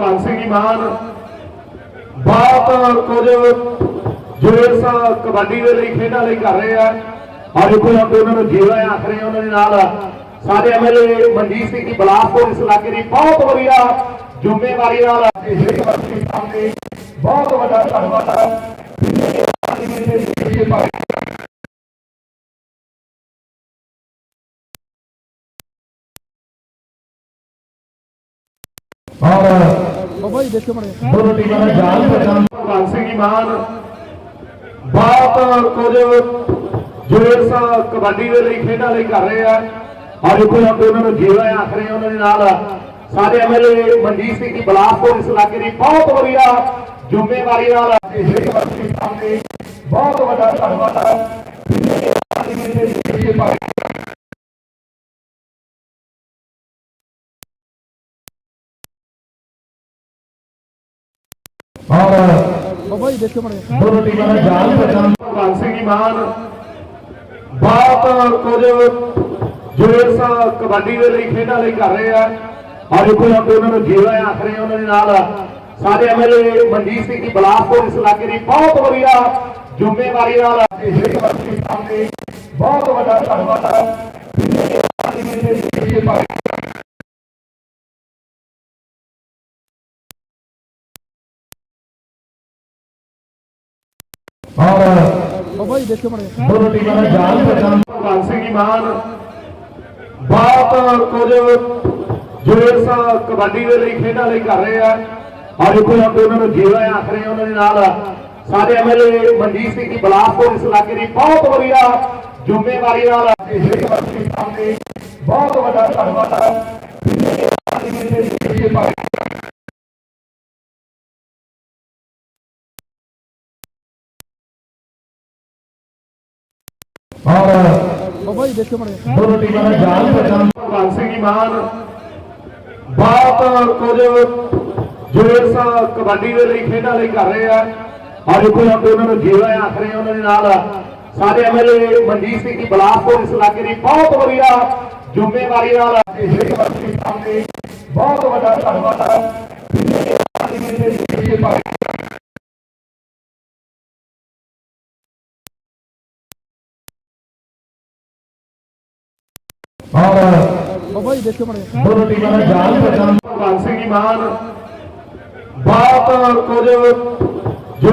ਭਗਵੰਤ ਸਿੰਘ ਜੀ ਮਾਨ ਬਹੁਤ ਕੁਝ ਜੋ ਕਬੱਡੀ ਦੇ ਲਈ ਖੇਡਾਂ ਲਈ ਕਰ ਰਹੇ ਆ। ਅੱਜ ਇੱਥੇ ਉਹਨਾਂ ਨੂੰ ਜੀਵਾ ਆਖ ਰਹੇ ਉਹਨਾਂ ਦੇ ਨਾਲ। ਸਾਡੇ ਐਮਐਲਏ ਮਨਜੀਤ ਸਿੰਘ ਜੀ ਬਲਾਸਪੁਰ ਇਸ ਇਲਾਕੇ ਦੀ ਬਹੁਤ ਵਧੀਆ ਜ਼ਿੰਮੇਵਾਰੀ ਨਾਲ। ਇਹ ਵਰਤੀ ਸਾਹਮਣੇ ਬਹੁਤ ਵੱਡਾ ਧੰਨਵਾਦ। ਔਰ ਬਾਬਾ ਜੀ ਦੇਖੋ ਮੜੇ ਦੋਨੋਂ ਟੀਮਾਂ ਦਾ ਜਾਲ ਪਛਾਣ ਭਗਵੰਤ ਸਿੰਘ ਜੀ ਬਹੁਤ ਕੁਝ ਜੋ ਕਬੱਡੀ ਦੇ ਲਈ ਖੇਡਾਂ ਲਈ ਕਰ ਰਹੇ ਆ ਅੱਜ ਇੱਥੇ ਆ ਉਹਨਾਂ ਨੂੰ ਜੀਵਾ ਆਖ ਰਹੇ ਉਹਨਾਂ ਦੇ ਨਾਲ ਸਾਡੇ ਐਮਐਲਏ ਮਨਜੀਤ ਸਿੰਘ ਜੀ ਬਲਾਸਪੁਰ ਇਸ ਇਲਾਕੇ ਦੀ ਬਹੁਤ ਵਧੀਆ ਜ਼ਿੰਮੇਵਾਰੀ ਨਾਲ ਇਹ ਵਰਤੀ ਸਾਹਮਣੇ ਬਹੁਤ ਵੱਡਾ ਧੰਨਵਾਦ। ਹੈ ਬਾਬਾ ਜੀ ਦੇਖੋ ਮੜੇ ਦੋਨੋਂ ਟੀਮਾਂ ਦਾ ਜਾਲ ਪਛਾਣ ਭਗਵੰਤ ਸਿੰਘ ਜੀ ਮਾਨ ਬਹੁਤ ਕੁਝ ਜੋ ਇਸ ਕਬੱਡੀ ਦੇ ਲਈ, ਖੇਡਾਂ ਲਈ ਕਰ ਰਹੇ ਆ। ਔਰ ਇੱਥੇ ਆ ਉਹਨਾਂ ਨੂੰ ਜੀਵਾ ਆਖ ਰਹੇ ਉਹਨਾਂ ਦੇ ਨਾਲ। ਸਾਡੇ ਐਮਐਲਏ ਮਨਜੀਤ ਸਿੰਘ ਜੀ ਬਲਾਸਪੁਰ ਇਸ ਇਲਾਕੇ ਦੀ ਬਹੁਤ ਵਧੀਆ ਜ਼ਿੰਮੇਵਾਰੀ ਨਾਲ ਇਹ ਵਰਤੀ ਸਾਹਮਣੇ ਬਹੁਤ ਵੱਡਾ ਧੰਨਵਾਦ ਹੈ ਔਰ ਬਾਬਾ ਜੀ ਦੇਖੋ ਮੜੇ ਦੋਨੋਂ ਟੀਮਾਂ ਦਾ ਜਾਲ ਪਛਾਣ ਭਗਵੰਤ ਸਿੰਘ ਜੀ ਮਾਨ ਬਹੁਤ ਕੁਝ ਜੋ ਇਸ ਕਬੱਡੀ ਦੇ ਲਈ ਖੇਡਾਂ ਲਈ ਕਰ ਰਹੇ ਆ। ਔਰ ਇੱਥੇ ਆ ਕੇ ਉਹਨਾਂ ਨੂੰ ਜੀਵਾ ਆਖ ਰਹੇ ਉਹਨਾਂ ਦੇ ਨਾਲ ਸਾਡੇ ਐਮਐਲਏ ਮਨਜੀਤ ਸਿੰਘ ਜੀ ਬਲਾਸਪੁਰ ਇਸ ਇਲਾਕੇ ਦੀ ਬਹੁਤ ਵਧੀਆ ਜ਼ਿੰਮੇਵਾਰੀ ਨਾਲ ਇਹ ਵਰਤੀ ਸਾਹਮਣੇ ਬਹੁਤ ਵੱਡਾ ਧੰਨਵਾਦ। ਔਰ ਬਾਬਾ ਜੀ ਦੇਖੋ ਮੜੇ ਦੋਨੋਂ ਟੀਮਾਂ ਦਾ ਜਾਲ ਪਛਾਣ ਭਗਵੰਤ ਸਿੰਘ ਜੀ ਬਹੁਤ ਕੁਝ ਜੋ ਇਸ ਕਬੱਡੀ ਦੇ ਲਈ ਖੇਡਾਂ ਲਈ ਕਰ ਰਹੇ ਆ ਔਰ ਇੱਥੇ ਆ ਉਹਨਾਂ ਨੂੰ ਜੀਵਾ ਆਖ ਰਹੇ ਉਹਨਾਂ ਦੇ ਨਾਲ ਸਾਡੇ ਐਮਐਲਏ ਮਨਜੀਤ ਸਿੰਘ ਜੀ ਬਲਾਸਪੁਰ ਇਸ ਇਲਾਕੇ ਦੀ ਬਹੁਤ ਵਧੀਆ ਜ਼ਿੰਮੇਵਾਰੀ ਨਾਲ ਇਹ ਵਰਤੀ ਸਾਹਮਣੇ ਬਹੁਤ ਵੱਡਾ ਧੰਨਵਾਦ। ਹੈ ਔਰ ਬਾਬਾ ਜੀ ਦੇਖੋ ਮੜੇ ਦੋਨੋਂ ਟੀਮਾਂ ਦਾ ਜਾਲ ਪਛਾਣ ਭਗਵੰਤ ਸਿੰਘ ਜੀ ਬਹੁਤ ਕੁਝ ਜੋ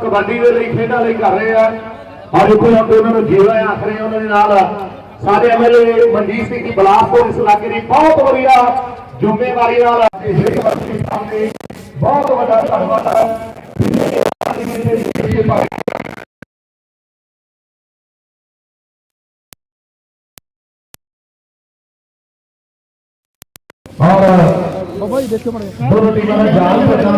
ਕਬੱਡੀ ਦੇ ਲਈ ਖੇਡਾਂ ਲਈ ਕਰ ਰਹੇ ਆ ਔਰ ਇੱਥੇ ਆ ਉਹਨਾਂ ਨੂੰ ਜੀਵਾ ਆਖ ਰਹੇ ਉਹਨਾਂ ਦੇ ਨਾਲ ਸਾਡੇ ਐਮਐਲਏ ਮਨਜੀਤ ਸਿੰਘ ਜੀ ਬਲਾਸਪੁਰ ਇਸ ਇਲਾਕੇ ਦੀ ਬਹੁਤ ਵਧੀਆ ਜ਼ਿੰਮੇਵਾਰੀ ਨਾਲ ਇਹ ਵਰਤੀ ਸਾਹਮਣੇ ਬਹੁਤ ਵੱਡਾ ਧੰਨਵਾਦ ਹੈ ਬਾਬਾ ਜੀ ਦੇਖੋ ਮੜੇ